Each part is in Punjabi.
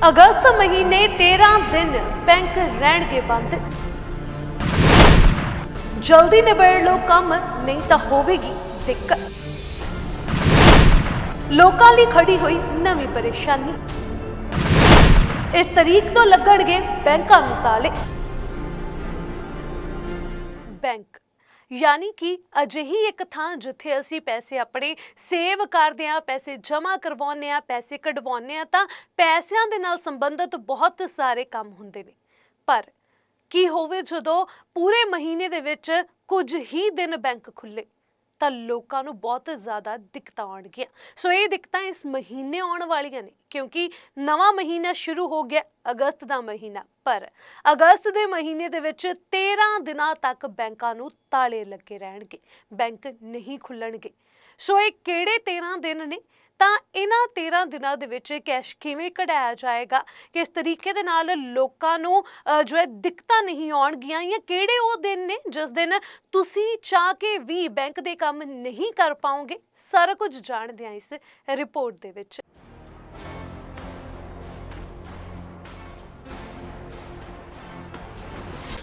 ਅਗਸਤ ਮਹੀਨੇ 13 ਦਿਨ ਬੈਂਕ ਰਹਿਣਗੇ ਬੰਦ। ਜਲਦੀ ਨਿਬੇੜ ਲਓ ਕੰਮ, ਨਹੀਂ ਤਾਂ ਹੋਵੇਗੀ ਦਿੱਕਤ। ਲੋਕਾਂ ਲਈ ਖੜੀ ਹੋਈ ਨਵੀਂ ਪਰੇਸ਼ਾਨੀ। ਇਸ ਤਰੀਕ ਤੋਂ ਲੱਗਣਗੇ ਬੈਂਕਾਂ ਨੂੰ ਤਾਲੇ। ਬੈਂਕ ਯਾਨੀ ਕਿ ਅਜਿਹੀ ਇੱਕ ਥਾਂ ਜਿੱਥੇ ਅਸੀਂ ਪੈਸੇ ਆਪਣੇ ਸੇਵ ਕਰਦੇ ਹਾਂ, ਪੈਸੇ ਜਮ੍ਹਾਂ ਕਰਵਾਉਂਦੇ ਹਾਂ, ਪੈਸੇ ਕਢਵਾਉਂਦੇ ਹਾਂ, ਤਾਂ ਪੈਸਿਆਂ ਦੇ ਨਾਲ ਸੰਬੰਧਿਤ ਬਹੁਤ ਸਾਰੇ ਕੰਮ ਹੁੰਦੇ ਨੇ। ਪਰ ਕੀ ਹੋਵੇ ਜਦੋਂ ਪੂਰੇ ਮਹੀਨੇ ਦੇ ਵਿੱਚ ਕੁਝ ਹੀ ਦਿਨ ਬੈਂਕ ਖੁੱਲੇ ਤਾਂ ਲੋਕਾਂ ਨੂੰ ਬਹੁਤ ਜ਼ਿਆਦਾ ਦਿੱਕਤਾਂ ਆਉਣਗੀਆਂ। ਸੋ ਇਹ ਦਿੱਕਤਾਂ ਇਸ ਮਹੀਨੇ ਆਉਣ ਵਾਲੀਆਂ ਨੇ, ਕਿਉਂਕਿ ਨਵਾਂ ਮਹੀਨਾ ਸ਼ੁਰੂ ਹੋ ਗਿਆ, ਅਗਸਤ ਦਾ ਮਹੀਨਾ। ਪਰ ਅਗਸਤ ਦੇ ਮਹੀਨੇ ਦੇ ਵਿੱਚ 13 ਦਿਨਾਂ ਤੱਕ ਬੈਂਕਾਂ ਨੂੰ ਤਾਲੇ ਲੱਗੇ ਰਹਿਣਗੇ, ਬੈਂਕ ਨਹੀਂ ਖੁੱਲਣਗੇ। ਸੋ ਇਹ ਕਿਹੜੇ 13 ਦਿਨ ਨੇ? ਤਾਂ ਇਹਨਾਂ 13 ਦਿਨਾਂ ਦੇ ਵਿੱਚ ਕੈਸ਼ ਕਿਵੇਂ ਕਢਾਇਆ ਜਾਏਗਾ? ਕਿਸ ਤਰੀਕੇ ਦੇ ਨਾਲ ਲੋਕਾਂ ਨੂੰ ਜੋ ਹੈ ਦਿੱਕਤਾਂ ਨਹੀਂ ਆਉਣਗੀਆਂ ਜਾਂ ਕਿਹੜੇ ਉਹ ਦਿਨ ਨੇ ਜਿਸ ਦਿਨ ਤੁਸੀਂ ਚਾਹ ਕੇ ਵੀ ਬੈਂਕ ਦੇ ਕੰਮ ਨਹੀਂ ਕਰ ਪਾਓਗੇ? ਸਾਰਾ ਕੁਝ ਜਾਣਦੇ ਹਾਂ ਇਸ ਰਿਪੋਰਟ ਦੇ ਵਿੱਚ।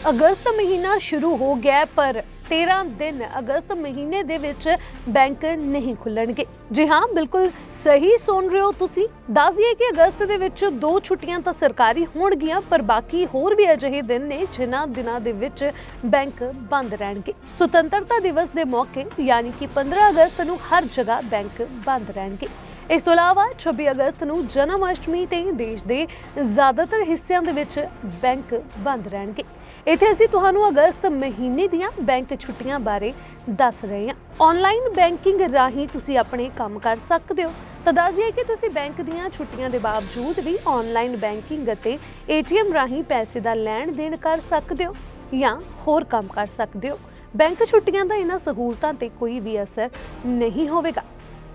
ਅਗਸਤ ਮਹੀਨਾ ਸ਼ੁਰੂ ਹੋ ਗਿਆ ਹੈ, ਪਰ 13 ਦਿਨ ਅਗਸਤ ਮਹੀਨੇ ਦੇ ਵਿੱਚ ਬੈਂਕ ਨਹੀਂ ਖੁੱਲਣਗੇ। ਜੀ ਹਾਂ ਬਿਲਕੁਲ ਸਹੀ ਸੁਣ ਰਹੇ ਹੋ ਤੁਸੀਂ। ਦੱਸ ਦਈਏ ਕਿ ਅਗਸਤ ਦੇ ਵਿੱਚ ਦੋ ਛੁੱਟੀਆਂ ਤਾਂ ਸਰਕਾਰੀ ਹੋਣਗੀਆਂ ਪਰ ਬਾਕੀ ਹੋਰ ਵੀ ਅਜਿਹੇ ਦਿਨ ਨੇ ਜਿਨ੍ਹਾਂ ਦਿਨਾਂ ਦੇ ਵਿੱਚ ਬੈਂਕ ਬੰਦ ਰਹਿਣਗੇ। ਸੁਤੰਤਰਤਾ ਦਿਵਸ ਦੇ ਮੌਕੇ ਯਾਨੀ ਕਿ 15 ਅਗਸਤ ਨੂੰ ਹਰ ਜਗ੍ਹਾ ਬੈਂਕ ਬੰਦ ਰਹਿਣਗੇ। ਇਸ ਤੋਂ ਇਲਾਵਾ 26 ਅਗਸਤ ਨੂੰ ਜਨਮ ਅਸ਼ਟਮੀ ਤੇ ਦੇਸ਼ ਦੇ ਜ਼ਿਆਦਾਤਰ ਹਿੱਸਿਆਂ ਦੇ ਵਿੱਚ ਬੈਂਕ ਬੰਦ ਰਹਿਣਗੇ। ਇੱਥੇ ਅਸੀਂ ਤੁਹਾਨੂੰ ਅਗਸਤ ਮਹੀਨੇ ਦੀਆਂ ਬੈਂਕ ਛੁੱਟੀਆਂ ਬਾਰੇ ਦੱਸ ਰਹੇ ਹਾਂ। ਆਨਲਾਈਨ ਬੈਂਕਿੰਗ ਰਾਹੀਂ ਤੁਸੀਂ ਆਪਣੇ ਕੰਮ ਕਰ ਸਕਦੇ ਹੋ। ਤਾਂ ਦੱਸ ਦਈਏ ਕਿ ਤੁਸੀਂ ਬੈਂਕ ਦੀਆਂ ਛੁੱਟੀਆਂ ਦੇ ਬਾਵਜੂਦ ਵੀ ਆਨਲਾਈਨ ਬੈਂਕਿੰਗ ਅਤੇ ਏਟੀਐਮ ਰਾਹੀਂ ਪੈਸੇ ਦਾ ਲੈਣ ਦੇਣ ਕਰ ਸਕਦੇ ਹੋ ਜਾਂ ਹੋਰ ਕੰਮ ਕਰ ਸਕਦੇ ਹੋ। ਬੈਂਕ ਛੁੱਟੀਆਂ ਦਾ ਇਹਨਾਂ ਸਹੂਲਤਾਂ ਤੇ ਕੋਈ ਵੀ ਅਸਰ ਨਹੀਂ ਹੋਵੇਗਾ।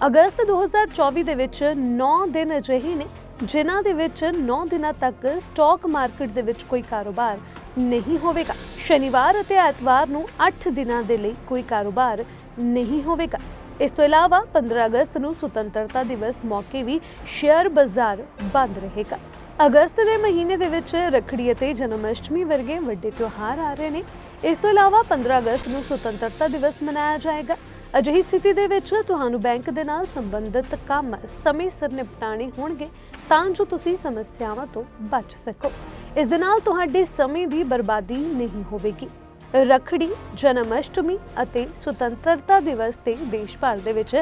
ਅਗਸਤ 2024 ਦੇ ਵਿੱਚ 9 ਦਿਨ ਅਜਿਹੇ ਨੇ ਜਿਨ੍ਹਾਂ ਦੇ ਵਿੱਚ 9 ਦਿਨਾਂ ਤੱਕ ਸਟਾਕ ਮਾਰਕੀਟ ਦੇ ਵਿੱਚ ਕੋਈ ਕਾਰੋਬਾਰ ਨਹੀਂ ਹੋਵੇਗਾ। ਸ਼ਨੀਵਾਰ ਅਤੇ ਐਤਵਾਰ ਨੂੰ 8 ਦਿਨਾਂ ਦੇ ਲਈ ਕੋਈ ਕਾਰੋਬਾਰ ਨਹੀਂ ਹੋਵੇਗਾ। ਇਸ ਤੋਂ ਇਲਾਵਾ 15 ਅਗਸਤ ਨੂੰ ਸੁਤੰਤਰਤਾ ਦਿਵਸ ਮੌਕੇ ਵੀ ਸ਼ੇਅਰ ਬਾਜ਼ਾਰ ਬੰਦ ਰਹੇਗਾ। ਅਗਸਤ ਦੇ ਮਹੀਨੇ ਦੇ ਵਿੱਚ ਰੱਖੜੀ ਅਤੇ ਜਨਮ ਅਸ਼ਟਮੀ ਵਰਗੇ ਵੱਡੇ ਤਿਉਹਾਰ ਆ ਰਹੇ ਨੇ। ਇਸ ਤੋਂ ਇਲਾਵਾ 15 ਅਗਸਤ ਨੂੰ ਸੁਤੰਤਰਤਾ ਦਿਵਸ ਮਨਾਇਆ ਜਾਏਗਾ। ਅਜਿਹੀ ਸਥਿਤੀ ਦੇ ਵਿੱਚ ਤੁਹਾਨੂੰ ਬੈਂਕ ਦੇ ਨਾਲ ਸੰਬੰਧਿਤ ਕੰਮ ਸਮੇਂ ਸਿਰ ਨਿਪਟਾਣੇ ਹੋਣਗੇ, ਤਾਂ ਜੋ ਤੁਸੀਂ ਸਮੱਸਿਆਵਾਂ ਤੋਂ ਬਚ ਸਕੋ। ਇਸ ਦੇ ਨਾਲ ਤੁਹਾਡੇ ਸਮੇਂ ਦੀ ਬਰਬਾਦੀ ਨਹੀਂ ਹੋਵੇਗੀ। ਰੱਖੜੀ, ਜਨਮ ਅਸ਼ਟਮੀ ਅਤੇ ਸੁਤੰਤਰਤਾ ਦਿਵਸ ਤੇ ਦੇਸ਼ ਭਰ ਦੇ ਵਿੱਚ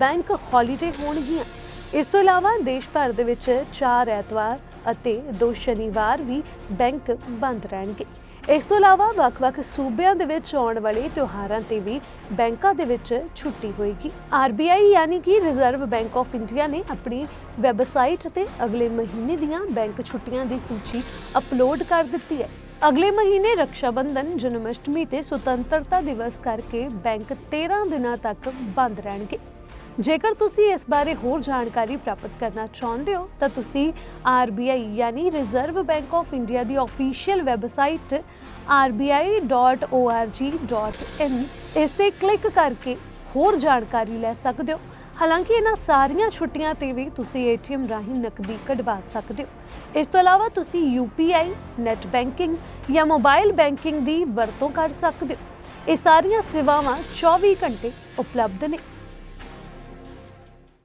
ਬੈਂਕ ਹੌਲੀਡੇ ਹੋਣਗੀਆਂ। ਇਸ ਤੋਂ ਇਲਾਵਾ ਦੇਸ਼ ਭਰ ਦੇ ਵਿੱਚ 4 ਐਤਵਾਰ ਅਤੇ 2 ਸ਼ਨੀਵਾਰ ਵੀ ਬੈਂਕ ਬੰਦ ਰਹਿਣਗੇ। ਇਸ ਤੋਂ ਇਲਾਵਾ ਵੱਖ-ਵੱਖ ਸੂਬਿਆਂ ਦੇ ਵਿੱਚ ਆਉਣ ਵਾਲੇ ਤਿਉਹਾਰਾਂ ਤੇ ਵੀ ਬੈਂਕਾਂ ਦੇ ਵਿੱਚ ਛੁੱਟੀ ਹੋਏਗੀ। RBI ਯਾਨੀ ਕਿ ਰਿਜ਼ਰਵ ਬੈਂਕ ਆਫ ਇੰਡੀਆ ਨੇ ਆਪਣੀ ਵੈਬਸਾਈਟ ਤੇ ਅਗਲੇ ਮਹੀਨੇ ਦੀਆਂ ਬੈਂਕ ਛੁੱਟੀਆਂ ਦੀ ਸੂਚੀ ਅਪਲੋਡ ਕਰ ਦਿੱਤੀ ਹੈ। ਅਗਲੇ ਮਹੀਨੇ ਰਕਸ਼ਾ ਬੰਧਨ ਜਨਮ ਅਸ਼ਟਮੀ ਤੇ ਸੁਤੰਤਰਤਾ ਦਿਵਸ ਕਰਕੇ ਬੈਂਕ 13 ਦਿਨਾਂ ਤੱਕ ਬੰਦ ਰਹਿਣਗੇ। ਜੇਕਰ ਤੁਸੀਂ ਇਸ ਬਾਰੇ ਹੋਰ ਜਾਣਕਾਰੀ ਪ੍ਰਾਪਤ ਕਰਨਾ ਚਾਹੁੰਦੇ ਹੋ, ਤਾਂ ਤੁਸੀਂ RBI ਯਾਨੀ ਰਿਜ਼ਰਵ ਬੈਂਕ ਆਫ ਇੰਡੀਆ ਦੀ ਅਫੀਸ਼ੀਅਲ ਵੈਬਸਾਈਟ rbi.org.in ਇਸ ਤੇ ਕਲਿੱਕ ਕਰਕੇ ਹੋਰ ਜਾਣਕਾਰੀ ਲੈ ਸਕਦੇ ਹੋ। ਹਾਲਾਂਕਿ ਇਹਨਾਂ ਸਾਰੀਆਂ ਛੁੱਟੀਆਂ ਤੇ ਵੀ ਤੁਸੀਂ ATM ਰਾਹੀਂ ਨਕਦੀ ਕਢਵਾ ਸਕਦੇ ਹੋ। ਇਸ ਤੋਂ ਇਲਾਵਾ ਤੁਸੀਂ UPI ਨੈਟ ਬੈਂਕਿੰਗ ਜਾਂ ਮੋਬਾਈਲ ਬੈਂਕਿੰਗ ਦੀ ਵਰਤੋਂ ਕਰ ਸਕਦੇ ਹੋ। ਇਹ ਸਾਰੀਆਂ ਸੇਵਾਵਾਂ 24 ਘੰਟੇ ਉਪਲਬਧ ਨੇ।